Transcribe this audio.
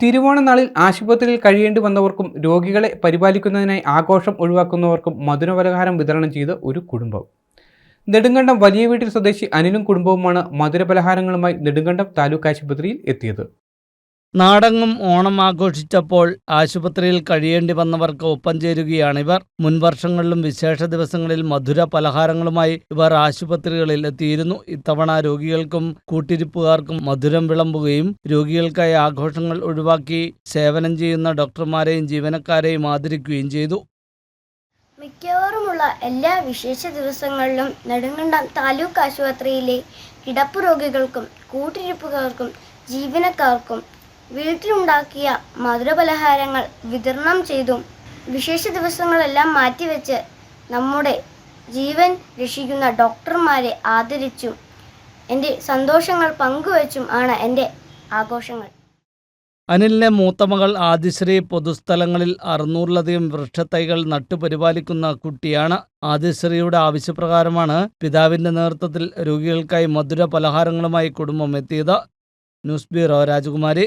തിരുവോണനാളിൽ ആശുപത്രിയിൽ കഴിയേണ്ടി വന്നവർക്കും രോഗികളെ പരിപാലിക്കുന്നതിനായി ആഘോഷം ഒഴിവാക്കുന്നവർക്കും മധുരപലഹാരം വിതരണം ചെയ്ത ഒരു കുടുംബം. നെടുങ്കണ്ടം വലിയ വീട്ടിൽ സ്വദേശി അനിലും കുടുംബവുമാണ് മധുരപലഹാരങ്ങളുമായി നെടുങ്കണ്ടം താലൂക്ക് ആശുപത്രിയിൽ എത്തിയത്. നാടെങ്ങും ഓണം ആഘോഷിച്ചപ്പോൾ ആശുപത്രിയിൽ കഴിയേണ്ടി വന്നവർക്ക് ഒപ്പം ചേരുകയാണിവർ മുൻ വർഷങ്ങളിലും വിശേഷ ദിവസങ്ങളിൽ മധുര പലഹാരങ്ങളുമായി ഇവർ ആശുപത്രികളിൽ എത്തിയിരുന്നു. ഇത്തവണ രോഗികൾക്കും കൂട്ടിരിപ്പുകാർക്കും മധുരം വിളമ്പുകയും രോഗികൾക്കായി ആഘോഷങ്ങൾ ഒഴിവാക്കി സേവനം ചെയ്യുന്ന ഡോക്ടർമാരെയും ജീവനക്കാരെയും ആദരിക്കുകയും ചെയ്തു. മിക്കവാറുമുള്ള എല്ലാ വിശേഷ ദിവസങ്ങളിലും നെടുങ്കണ്ടം താലൂക്ക് ആശുപത്രിയിലെ കിടപ്പ് രോഗികൾക്കും കൂട്ടിരിപ്പുകാർക്കും ജീവനക്കാർക്കും വീട്ടിലുണ്ടാക്കിയ മധുരപലഹാരങ്ങൾ വിതരണം ചെയ്തും വിശേഷ ദിവസങ്ങളെല്ലാം മാറ്റിവെച്ച് നമ്മുടെ ജീവൻ രക്ഷിക്കുന്ന ഡോക്ടർമാരെ ആദരിച്ചും എന്റെ സന്തോഷങ്ങൾ പങ്കുവച്ചും ആണ് എന്റെ ആഘോഷങ്ങൾ. അനിലിന്റെ മൂത്തമകൾ ആദിശ്രീ പൊതുസ്ഥലങ്ങളിൽ അറുന്നൂറിലധികം വൃക്ഷത്തൈകൾ നട്ടുപരിപാലിക്കുന്ന കുട്ടിയാണ് ആദിശ്രീയുടെ ആവശ്യപ്രകാരമാണ് പിതാവിന്റെ നേതൃത്വത്തിൽ രോഗികൾക്കായി മധുര പലഹാരങ്ങളുമായി കുടുംബം എത്തിയത്. ന്യൂസ് ബ്യൂറോ രാജകുമാരി.